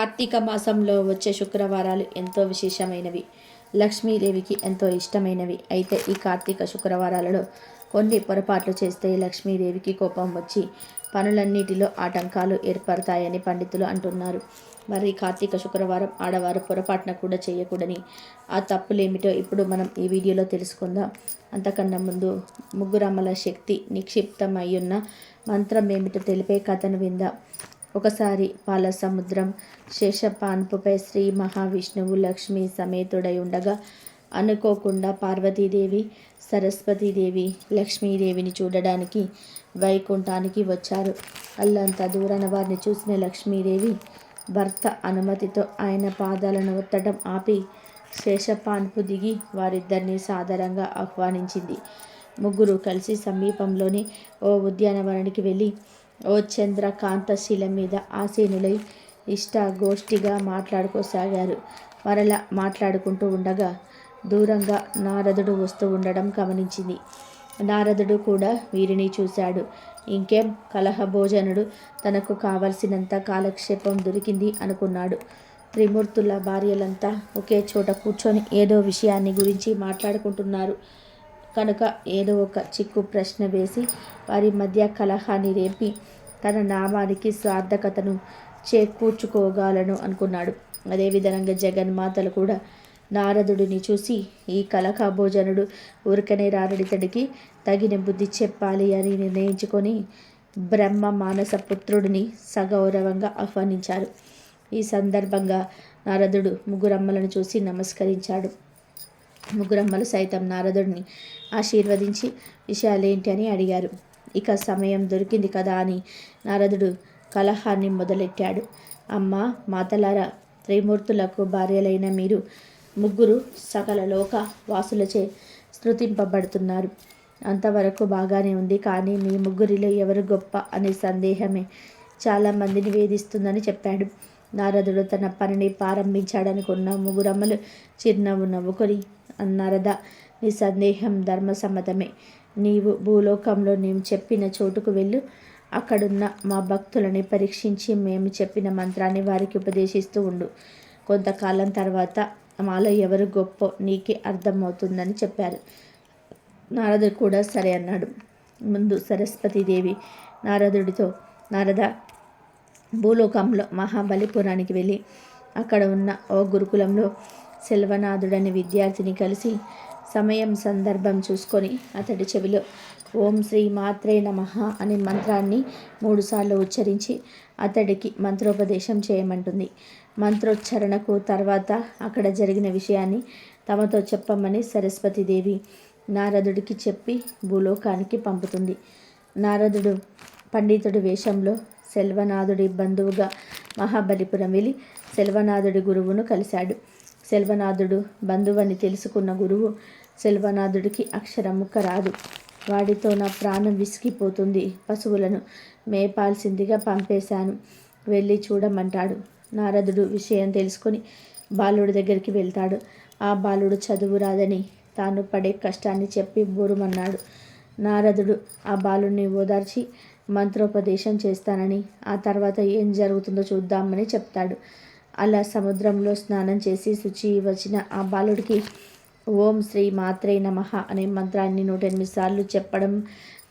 కార్తీక మాసంలో వచ్చే శుక్రవారాలు ఎంతో విశేషమైనవి. లక్ష్మీదేవికి ఎంతో ఇష్టమైనవి. అయితే ఈ కార్తీక శుక్రవారాలలో కొన్ని పొరపాట్లు చేస్తే లక్ష్మీదేవికి కోపం వచ్చి పనులన్నిటిలో ఆటంకాలు ఏర్పడతాయని పండితులు అంటున్నారు. మరి కార్తీక శుక్రవారం ఆడవారు పొరపాటున కూడా చేయకూడని ఆ తప్పులేమిటో ఇప్పుడు మనం ఈ వీడియోలో తెలుసుకుందాం. అంతకన్నా ముందు ముగ్గురమ్మల శక్తి నిక్షిప్తమయ్యున్న మంత్రం ఏమిటో తెలిపే కథను విందాం. ఒకసారి పాల సముద్రం శేషపాన్పుపై శ్రీ మహావిష్ణువు లక్ష్మి సమేతుడై ఉండగా అనుకోకుండా పార్వతీదేవి సరస్వతీదేవి లక్ష్మీదేవిని చూడడానికి వైకుంఠానికి వచ్చారు. అల్లంత దూరాన వారిని చూసిన లక్ష్మీదేవి భర్త అనుమతితో ఆయన పాదాలను ఒత్తడం ఆపి శేషపాన్పు దిగి వారిద్దరిని సాదరంగా ఆహ్వానించింది. ముగ్గురు కలిసి సమీపంలోని ఓ ఉద్యానవనానికి వెళ్ళి ఓ చంద్రకాంతశిల మీద ఆసీనులై ఇష్టాగోష్ఠిగా మాట్లాడుకోసాగారు. మరలా మాట్లాడుకుంటూ ఉండగా దూరంగా నారదుడు వస్తూ ఉండడం గమనించింది. నారదుడు కూడా వీరిని చూశాడు. ఇంకేం? కలహభోజనుడు తనకు కావలసినంత కాలక్షేపం దొరికింది అనుకున్నాడు. త్రిమూర్తుల భార్యలంతా ఒకే చోట కూర్చొని ఏదో విషయాన్ని గురించి మాట్లాడుకుంటున్నారు. కనుక ఏదో ఒక చిక్కు ప్రశ్న వేసి వారి మధ్య కలహాన్ని రేపి తన నామానికి సార్థకతను చేకూర్చుకోగలను అనుకున్నాడు. అదేవిధంగా జగన్మాతలు కూడా నారదుడిని చూసి ఈ కలకాభోజనుడు ఊరికనే రారడితడికి తగిన బుద్ధి చెప్పాలి అని నిర్ణయించుకొని బ్రహ్మ మానస పుత్రుడిని సగౌరవంగా ఆహ్వానించారు. ఈ సందర్భంగా నారదుడు ముగ్గురమ్మలను చూసి నమస్కరించాడు. ముగ్గురమ్మలు సైతం నారదుడిని ఆశీర్వదించి విషయాలేంటి అని అడిగారు. ఇక సమయం దొరికింది కదా అని నారదుడు కలహాన్ని మొదలెట్టాడు. అమ్మ మాతలారా త్రిమూర్తులకు భార్యలైన మీరు ముగ్గురు సకల లోక వాసులచే స్థుతింపబడుతున్నారు అంతవరకు బాగానే ఉంది కానీ మీ ముగ్గురిలో ఎవరు గొప్ప అనే సందేహమే చాలామందిని వేధిస్తుందని చెప్పాడు. నారదుడు తన పనిని ప్రారంభించాడనుకున్న ముగ్గురమ్మలు చిరునవ్వు నవ్వుకొని అన్నారదా నీ సందేహం ధర్మసమ్మతమే. నీవు భూలోకంలో నేను చెప్పిన చోటుకు వెళ్ళు. అక్కడున్న మా భక్తులని పరీక్షించి మేము చెప్పిన మంత్రాన్ని వారికి ఉపదేశిస్తూ ఉండు. కొంతకాలం తర్వాత మాలో ఎవరు గొప్ప నీకే అర్థమవుతుందని చెప్పారు. నారదుడు కూడా సరే అన్నాడు. ముందు సరస్వతీదేవి నారదుడితో నారద భూలోకంలో మహాబలిపురానికి వెళ్ళి అక్కడ ఉన్న ఓ గురుకులంలో సెల్వనాథుడని విద్యార్థిని కలిసి సమయం సందర్భం చూసుకొని అతడి చెవిలో ఓం శ్రీ మాత్రే నమ అనే మంత్రాన్ని మూడుసార్లు ఉచ్చరించి అతడికి మంత్రోపదేశం చేయమంటుంది. మంత్రోచ్చరణకు తర్వాత అక్కడ జరిగిన విషయాన్ని తమతో చెప్పమని సరస్వతీదేవి నారదుడికి చెప్పి భూలోకానికి పంపుతుంది. నారదుడు పండితుడి వేషంలో సెల్వనాథుడి బంధువుగా మహాబలిపురం వెళ్ళి సెల్వనాథుడి గురువును కలిశాడు. సెల్వనాథుడు బంధువని తెలుసుకున్న గురువు సెల్వనాథుడికి అక్షరముక్క రాదు. వాడితో నా ప్రాణం విసిగిపోతుంది. పశువులను మేపాల్సిందిగా పంపేశాను. వెళ్ళి చూడమంటాడు. నారదుడు విషయం తెలుసుకొని బాలుడి దగ్గరికి వెళ్తాడు. ఆ బాలుడు చదువు రాదని తాను పడే కష్టాన్ని చెప్పి బోరుమన్నాడు. నారదుడు ఆ బాలుడిని ఓదార్చి మంత్రోపదేశం చేస్తానని ఆ తర్వాత ఏం జరుగుతుందో చూద్దామని చెప్తాడు. అలా సముద్రంలో స్నానం చేసి శుచి వచ్చిన ఆ బాలుడికి ఓం శ్రీ మాత్రే నమ అనే మంత్రాన్ని నూట ఎనిమిది సార్లు చెప్పడం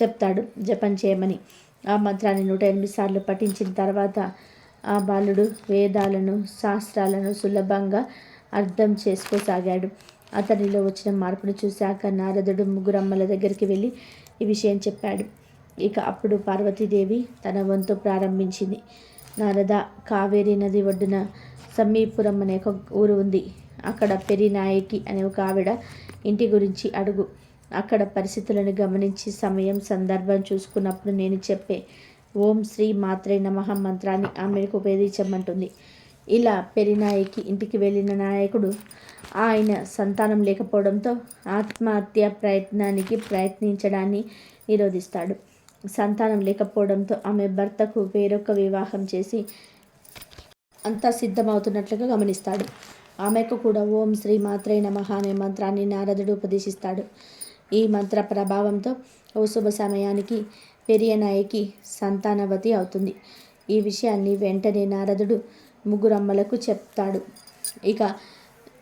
చెప్తాడు జపం చేయమని. ఆ మంత్రాన్ని నూట ఎనిమిది సార్లు పఠించిన తర్వాత ఆ బాలుడు వేదాలను శాస్త్రాలను సులభంగా అర్థం చేసుకోసాగాడు. అతనిలో వచ్చిన మార్పును చూశాక నారదుడు ముగ్గురమ్మల దగ్గరికి వెళ్ళి ఈ విషయం చెప్పాడు. ఇక అప్పుడు పార్వతీదేవి తన వంతు ప్రారంభించింది. నారద కావేరీ నది ఒడ్డున సమీపురం అనే ఒక ఊరు ఉంది. అక్కడ పెరినాయకి అనే ఒక ఆవిడ ఇంటి గురించి అడుగు. అక్కడ పరిస్థితులను గమనించి సమయం సందర్భం చూసుకున్నప్పుడు నేను చెప్పే ఓం శ్రీ మాత్రే నమః మంత్రాన్ని ఆమెకు ఉపయోగించమంటుంది ఇలా పెరినాయకి ఇంటికి వెళ్ళిన నాయకుడు ఆయన సంతానం లేకపోవడంతో ఆత్మహత్య ప్రయత్నానికి ప్రయత్నించడాన్ని నిరోధిస్తాడు. సంతానం లేకపోవడంతో ఆమె భర్తకు వేరొక వివాహం చేసి అంతా సిద్ధమవుతున్నట్లుగా గమనిస్తాడు. ఆమెకు కూడా ఓం శ్రీ మాత్రే నమః అనే మంత్రాన్ని నారదుడు ఉపదేశిస్తాడు. ఈ మంత్ర ప్రభావంతో ఓ శుభ సమయానికి పెరియనాయకి సంతానవతి అవుతుంది. ఈ విషయాన్ని వెంటనే నారదుడు ముగ్గురమ్మలకు చెప్తాడు. ఇక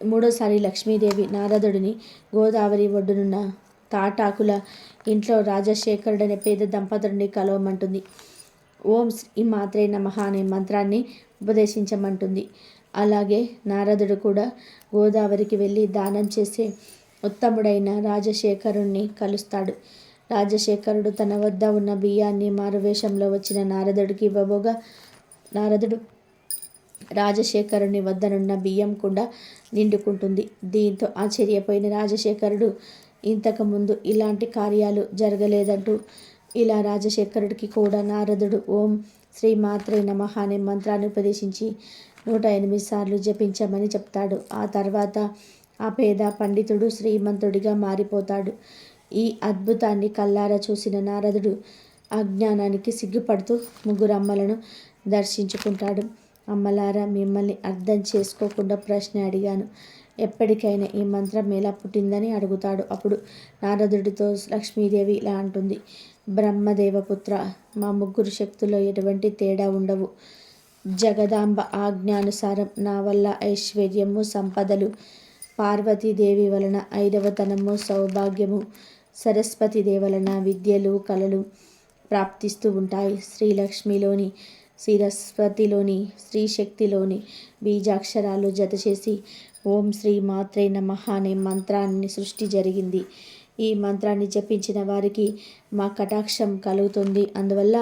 మూడోసారి లక్ష్మీదేవి నారదుడిని గోదావరి ఒడ్డునున్న తాటాకుల ఇంట్లో రాజశేఖరుడు అనే పేద దంపతుడిని కలవమంటుంది. ఓం శ్రీ మాత్రే నమః అనే మంత్రాన్ని ఉపదేశించమంటుంది. అలాగే నారదుడు కూడా గోదావరికి వెళ్ళి దానం చేసే ఉత్తముడైన రాజశేఖరుణ్ణి కలుస్తాడు. రాజశేఖరుడు తన వద్ద ఉన్న బియ్యాన్ని మారువేషంలో వచ్చిన నారదుడికి ఇవ్వబోగా నారదుడు రాజశేఖరుని వద్దనున్న బియ్యం కూడా నిండుకుంటుంది. దీంతో ఆశ్చర్యపోయిన రాజశేఖరుడు ఇంతకుముందు ఇలాంటి కార్యాలు జరగలేదంటూ ఇలా రాజశేఖరుడికి కూడా నారదుడు ఓం శ్రీ మాత్రే నమః అనే మంత్రాన్ని ఉపదేశించి నూట ఎనిమిది సార్లు జపించమని చెప్తాడు. ఆ తర్వాత ఆ పేద పండితుడు శ్రీమంతుడిగా మారిపోతాడు. ఈ అద్భుతాన్ని కల్లారా చూసిన నారదుడు అజ్ఞానానికి సిగ్గుపడుతూ ముగ్గురు అమ్మలను దర్శించుకుంటాడు. అమ్మలారా మిమ్మల్ని అర్థం చేసుకోకుండా ప్రశ్న అడిగాను. ఎప్పటికైనా ఈ మంత్రం ఎలా పుట్టిందని అడుగుతాడు. అప్పుడు నారదుడితో లక్ష్మీదేవి ఇలా అంటుంది. బ్రహ్మదేవపుత్ర మా ముగ్గురు శక్తుల్లో ఎటువంటి తేడా ఉండవు. జగదాంబ ఆజ్ఞానుసారం నా వల్ల ఐశ్వర్యము సంపదలు పార్వతీదేవి వలన ఐదవతనము సౌభాగ్యము సరస్వతి వలన విద్యలు కళలు ప్రాప్తిస్తూ ఉంటాయి. శ్రీలక్ష్మిలోని సరస్వతిలోని స్త్రీశక్తిలోని బీజాక్షరాలు జతచేసి ఓం శ్రీ మాత్రే నమః అనే మంత్రాన్ని సృష్టి జరిగింది. ఈ మంత్రాన్ని జపించిన వారికి మా కటాక్షం కలుగుతుంది. అందువల్ల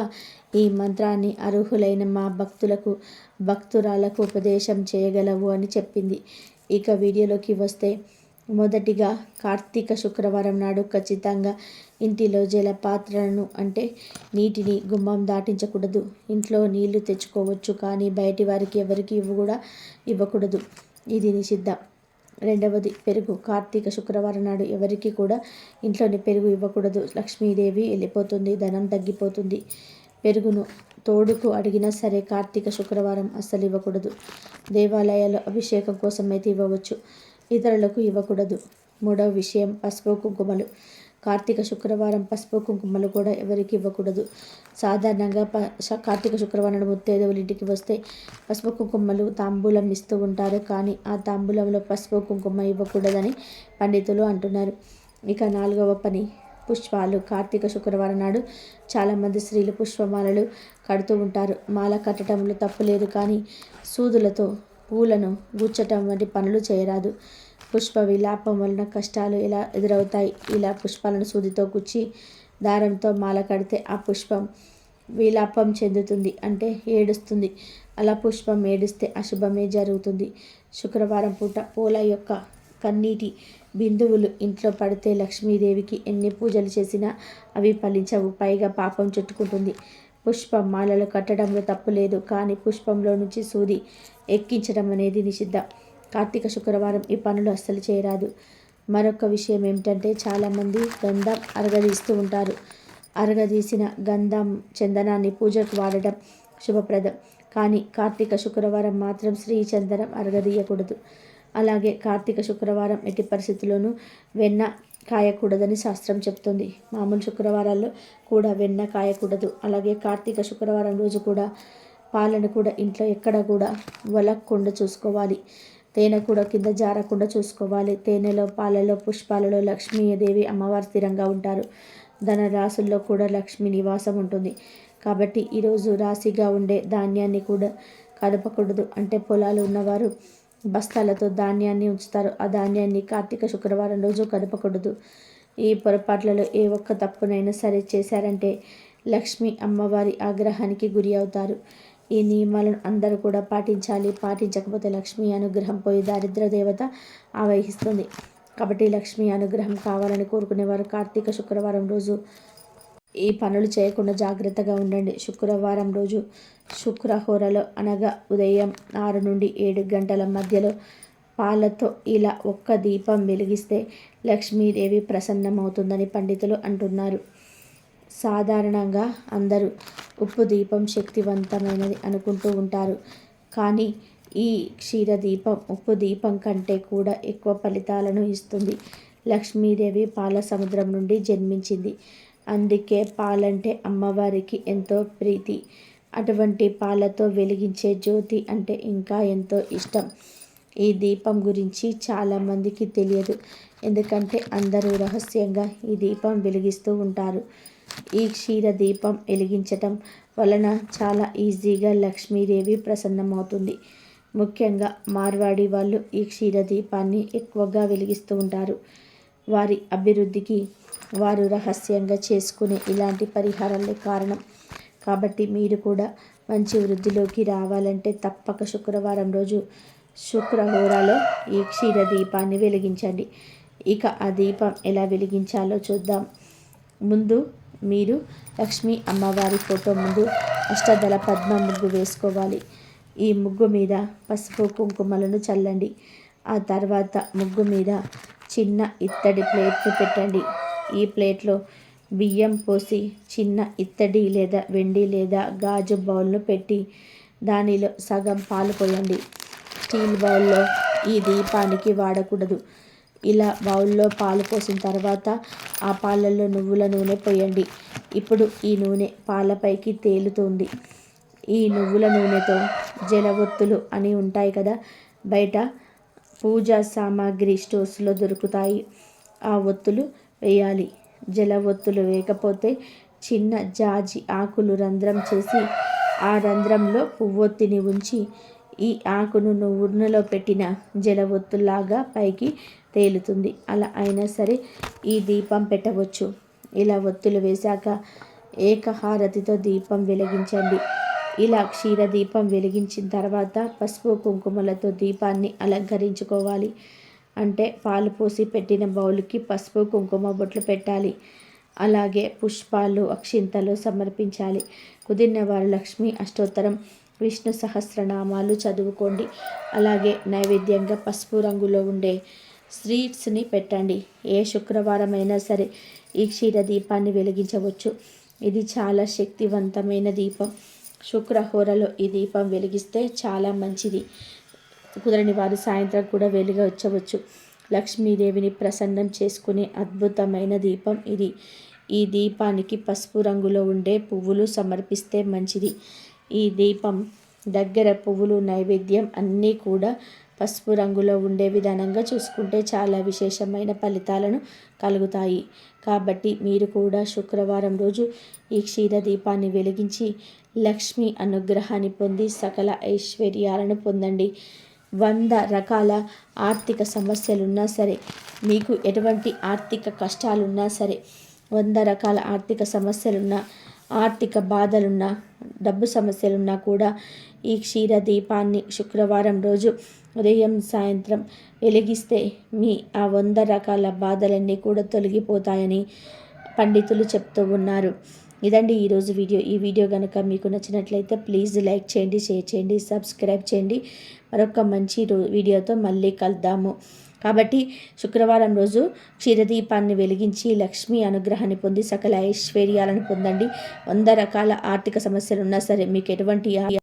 ఈ మంత్రాన్ని అర్హులైన మా భక్తులకు భక్తురాలకు ఉపదేశం చేయగలవు అని చెప్పింది. ఇక వీడియోలోకి వస్తే మొదటిగా కార్తీక శుక్రవారం నాడు ఖచ్చితంగా ఇంటిలో జలపాత్రలను అంటే నీటిని గుమ్మం దాటించకూడదు. ఇంట్లో నీళ్ళు తెచ్చుకోవచ్చు కానీ బయటి వారికి ఎవరికి ఇవ్వ కూడా ఇవ్వకూడదు. ఇది నిషిద్ధం. రెండవది పెరుగు. కార్తీక శుక్రవారం నాడు ఎవరికి కూడా ఇంట్లోని పెరుగు ఇవ్వకూడదు. లక్ష్మీదేవి వెళ్ళిపోతుంది ధనం తగ్గిపోతుంది. పెరుగును తోడుకు అడిగినా సరే కార్తీక శుక్రవారం అస్సలు ఇవ్వకూడదు. దేవాలయాల్లో అభిషేకం కోసం అయితే ఇవ్వవచ్చు. ఇతరులకు ఇవ్వకూడదు. మూడవ విషయం పసుపు కుంకుమలు. కార్తీక శుక్రవారం పసుపు కుంకుమలు కూడా ఎవరికి ఇవ్వకూడదు. సాధారణంగా ప కార్తీక శుక్రవారం ముత్తైదవుల ఇంటికి వస్తే పసుపు కుంకుమలు తాంబూలం ఇస్తూ ఉంటారు. కానీ ఆ తాంబూలంలో పసుపు కుంకుమ ఇవ్వకూడదని పండితులు అంటున్నారు. ఇక నాలుగవ పని పుష్పాలు. కార్తీక శుక్రవారం నాడు చాలామంది స్త్రీలు పుష్పమాలలు కడుతూ ఉంటారు. మాల కట్టడంలో తప్పు లేదు. కానీ సూదులతో పూలను గుచ్చటం వంటి పనులు చేయరాదు. పుష్ప విలాపం వలన కష్టాలు ఎలా ఎదురవుతాయి? ఇలా పుష్పాలను సూదితో గుచ్చి దారంతో మాల కడితే ఆ పుష్పం విలాపం చెందుతుంది అంటే ఏడుస్తుంది. అలా పుష్పం ఏడిస్తే అశుభమే జరుగుతుంది. శుక్రవారం పూట పూల యొక్క కన్నీటి బిందువులు ఇంట్లో పడితే లక్ష్మీదేవికి ఎన్ని పూజలు చేసినా అవి ఫలించవు. పైగా పాపం చుట్టుకుంటుంది. పుష్పం మాలలు కట్టడంలో తప్పు లేదు. కానీ పుష్పంలో నుంచి సూది ఎక్కించడం అనేది నిషిద్ధం. కార్తీక శుక్రవారం ఈ పనులు అస్సలు చేయరాదు. మరొక విషయం ఏమిటంటే చాలామంది గంధం అరగదీస్తూ ఉంటారు. అరగదీసిన గంధం చందనాన్ని పూజకు వాడడం శుభప్రదం. కానీ కార్తీక శుక్రవారం మాత్రం శ్రీ చందనం అరగదీయకూడదు. అలాగే కార్తీక శుక్రవారం ఎట్టి పరిస్థితుల్లోనూ వెన్న కాయకూడదని శాస్త్రం చెప్తుంది. మామూలు శుక్రవారాల్లో కూడా వెన్న కాయకూడదు. అలాగే కార్తీక శుక్రవారం రోజు కూడా పాలను కూడా ఇంట్లో ఎక్కడ కూడా వలక్కుండా చూసుకోవాలి. తేనె కూడా కింద జారకుండా చూసుకోవాలి. తేనెలో పాలలో పుష్పాలలో లక్ష్మీదేవి అమ్మవారు స్థిరంగా ఉంటారు. ధన రాసుల్లో కూడా లక్ష్మి నివాసం ఉంటుంది. కాబట్టి ఈరోజు రాశిగా ఉండే ధాన్యాన్ని కూడా కదపకూడదు. అంటే పొలాలు ఉన్నవారు బస్తాలతో ధాన్యాన్ని ఉంచుతారు. ఆ ధాన్యాన్ని కార్తీక శుక్రవారం రోజు కదపకూడదు. ఈ పొరపాట్లలో ఏ ఒక్క తప్పునైనా సరే చేశారంటే లక్ష్మి అమ్మవారి ఆగ్రహానికి గురి అవుతారు. ఈ నియమాలను అందరూ కూడా పాటించాలి. పాటించకపోతే లక్ష్మీ అనుగ్రహం పోయి దారిద్ర దేవత ఆవహిస్తుంది. కాబట్టి లక్ష్మీ అనుగ్రహం కావాలని కోరుకునేవారు. కార్తీక శుక్రవారం రోజు ఈ పనులు చేయకుండా జాగ్రత్తగా ఉండండి. శుక్రవారం రోజు శుక్రహోరలో అనగా ఉదయం ఆరు నుండి ఏడు గంటల మధ్యలో పాలతో ఇలా ఒక్క దీపం వెలిగిస్తే లక్ష్మీదేవి ప్రసన్నమవుతుందని పండితులు అంటున్నారు. సాధారణంగా అందరూ ఉప్పు దీపం శక్తివంతమైనది అనుకుంటూ ఉంటారు. కానీ ఈ క్షీర దీపం ఉప్పు దీపం కంటే కూడా ఎక్కువ ఫలితాలను ఇస్తుంది. లక్ష్మీదేవి పాల సముద్రం నుండి జన్మించింది. అందుకే పాలంటే అమ్మవారికి ఎంతో ప్రీతి. అటువంటి పాలతో వెలిగించే జ్యోతి అంటే ఇంకా ఎంతో ఇష్టం. ఈ దీపం గురించి చాలామందికి తెలియదు. ఎందుకంటే అందరూ రహస్యంగా ఈ దీపం వెలిగిస్తూ ఉంటారు. ఈ క్షీర దీపం వెలిగించటం వలన చాలా ఈజీగా లక్ష్మీదేవి ప్రసన్నమవుతుంది. ముఖ్యంగా మార్వాడి వాళ్ళు ఈ క్షీర దీపాన్ని ఎక్కువగా వెలిగిస్తూ ఉంటారు. వారి అభివృద్ధికి వారు రహస్యంగా చేసుకునే ఇలాంటి పరిహారాలే కారణం. కాబట్టి మీరు కూడా మంచి వృద్ధిలోకి రావాలంటే తప్పక శుక్రవారం రోజు శుక్రహోరాలో ఈ క్షీర దీపాన్ని వెలిగించండి. ఇక ఆ దీపం ఎలా వెలిగించాలో చూద్దాం. ముందు మీరు లక్ష్మీ అమ్మవారి ఫోటో ముందు అష్టదళ పద్మ ముగ్గు వేసుకోవాలి. ఈ ముగ్గు మీద పసుపు కుంకుమలను చల్లండి. ఆ తర్వాత ముగ్గు మీద చిన్న ఇత్తడి ప్లేట్ని పెట్టండి. ఈ ప్లేట్లో బియ్యం పోసి చిన్న ఇత్తడి లేదా వెండి లేదా గాజు బౌల్ను పెట్టి దానిలో సగం పాలు పోయండి. స్టీల్ బౌల్లో ఈ దీపానికి వాడకూడదు. ఇలా బౌల్లో పాలు పోసిన తర్వాత ఆ పాలల్లో నువ్వుల నూనె పోయండి. ఇప్పుడు ఈ నూనె పాలపైకి తేలుతుంది. ఈ నువ్వుల నూనెతో జలవొత్తులు అని ఉంటాయి కదా బయట పూజా సామాగ్రి స్టోర్స్లో దొరుకుతాయి. ఆ ఒత్తులు వేయాలి. జల ఒత్తులు వేయకపోతే చిన్న జాజి ఆకులు రంధ్రం చేసి ఆ రంధ్రంలో పువ్వొత్తిని ఉంచి ఈ ఆకును నూనెలో పెట్టిన జలవొత్తులాగా పైకి తేలుతుంది. అలా అయినా సరే ఈ దీపం పెట్టవచ్చు. ఇలా ఒత్తులు వేశాక ఏకహారతితో దీపం వెలిగించండి. ఇలా క్షీర దీపం వెలిగించిన తర్వాత పసుపు కుంకుమలతో దీపాన్ని అలంకరించుకోవాలి. అంటే పాలు పోసి పెట్టిన బౌల్కి పసుపు కుంకుమ బొట్లు పెట్టాలి. అలాగే పుష్పాలు అక్షింతలు సమర్పించాలి. కుదిరిన వారు లక్ష్మి అష్టోత్తరం విష్ణు సహస్రనామాలు చదువుకోండి. అలాగే నైవేద్యంగా పసుపు రంగులో ఉండే స్వీట్స్ని పెట్టండి. ఏ శుక్రవారం అయినా సరే ఈ క్షీర దీపాన్ని వెలిగించవచ్చు. ఇది చాలా శక్తివంతమైన దీపం. శుక్రహోరలో ఈ దీపం వెలిగిస్తే చాలా మంచిది. కుదరని వారు సాయంత్రం కూడా వెలిగవచ్చవచ్చు లక్ష్మీదేవిని ప్రసన్నం చేసుకునే అద్భుతమైన దీపం ఇది. ఈ దీపానికి పసుపు రంగులో ఉండే పువ్వులు సమర్పిస్తే మంచిది. ఈ దీపం దగ్గర పువ్వులు నైవేద్యం అన్నీ కూడా పసుపు రంగులో ఉండే విధానంగా చూసుకుంటే చాలా విశేషమైన ఫలితాలను కలుగుతాయి. కాబట్టి మీరు కూడా శుక్రవారం రోజు ఈ క్షీర దీపాన్ని వెలిగించి లక్ష్మి అనుగ్రహాన్ని పొంది సకల ఐశ్వర్యాలను పొందండి. వంద రకాల ఆర్థిక సమస్యలున్నా సరే మీకు ఎటువంటి ఆర్థిక కష్టాలున్నా సరే వంద రకాల ఆర్థిక సమస్యలున్నా ఆర్థిక బాధలున్నా డబ్బు సమస్యలున్నా కూడా ఈ క్షీర దీపాన్ని శుక్రవారం రోజు ఉదయం సాయంత్రం వెలిగిస్తే మీ ఆ వంద రకాల బాధలన్నీ కూడా తొలగిపోతాయని పండితులు చెప్తూ ఉన్నారు. ఇదండి ఈరోజు వీడియో. ఈ వీడియో కనుక మీకు నచ్చినట్లయితే ప్లీజ్ లైక్ చేయండి షేర్ చేయండి సబ్స్క్రైబ్ చేయండి. మరొక మంచి వీడియోతో మళ్ళీ కలుద్దాము. కాబట్టి శుక్రవారం రోజు క్షీరదీపాన్ని వెలిగించి లక్ష్మీ అనుగ్రహాన్ని పొంది సకల ఐశ్వర్యాలను పొందండి. వంద రకాల ఆర్థిక సమస్యలు ఉన్నా సరే మీకు ఎటువంటి